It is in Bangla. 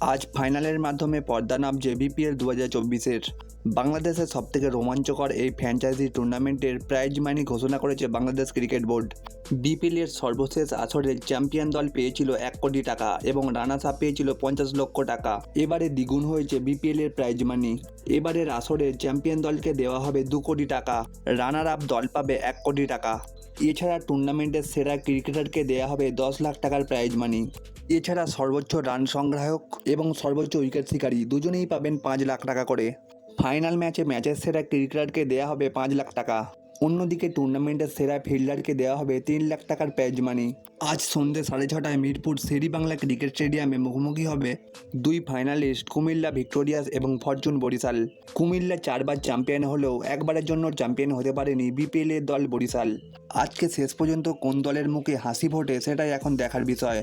আজ ফাইনালের মাধ্যমে পর্দা নামছে বিপিএল দু হাজার চব্বিশের। বাংলাদেশের সবথেকে রোমাঞ্চকর এই ফ্র্যাঞ্চাইজি টুর্নামেন্টের প্রাইজ মানি ঘোষণা করেছে বাংলাদেশ ক্রিকেট বোর্ড। বিপিএলের সর্বশেষ আসরের চ্যাম্পিয়ন দল পেয়েছিল এক কোটি টাকা এবং রানার্স আপ পেয়েছিল পঞ্চাশ লক্ষ টাকা। এবারে দ্বিগুণ হয়েছে বিপিএলের প্রাইজ মানি এবারের আসরে চ্যাম্পিয়ন দলকে দেওয়া হবে দু কোটি টাকা। রানার আপ দল পাবে এক কোটি টাকা। এছাড়া টুর্নামেন্টের সেরা ক্রিকেটারকে দেওয়া হবে দশ লাখ টাকার প্রাইজ মানি এছাড়া সর্বোচ্চ রান সংগ্রাহক এবং সর্বোচ্চ উইকেট শিকারী দুজনেই পাবেন পাঁচ লাখ টাকা করে। ফাইনাল ম্যাচে ম্যাচের সেরা ক্রিকেটারকে দেওয়া হবে পাঁচ লাখ টাকা। অন্যদিকে টুর্নামেন্টের সেরা ফিল্ডারকে দেওয়া হবে তিন লাখ টাকার প্যাজ মানি আজ সন্ধ্যে সাড়ে ছটায় মিরপুর শেরি বাংলা ক্রিকেট স্টেডিয়ামে মুখোমুখি হবে দুই ফাইনালিস্ট কুমিল্লা ভিক্টোরিয়াস এবং ফরচুন বরিশাল। কুমিল্লা চারবার চ্যাম্পিয়ন হলেও একবারের জন্য চ্যাম্পিয়ন হতে পারেনি বিপিএল এর দল বরিশাল। আজকে শেষ পর্যন্ত কোন দলের মুখে হাসি ফোটে সেটাই এখন দেখার বিষয়।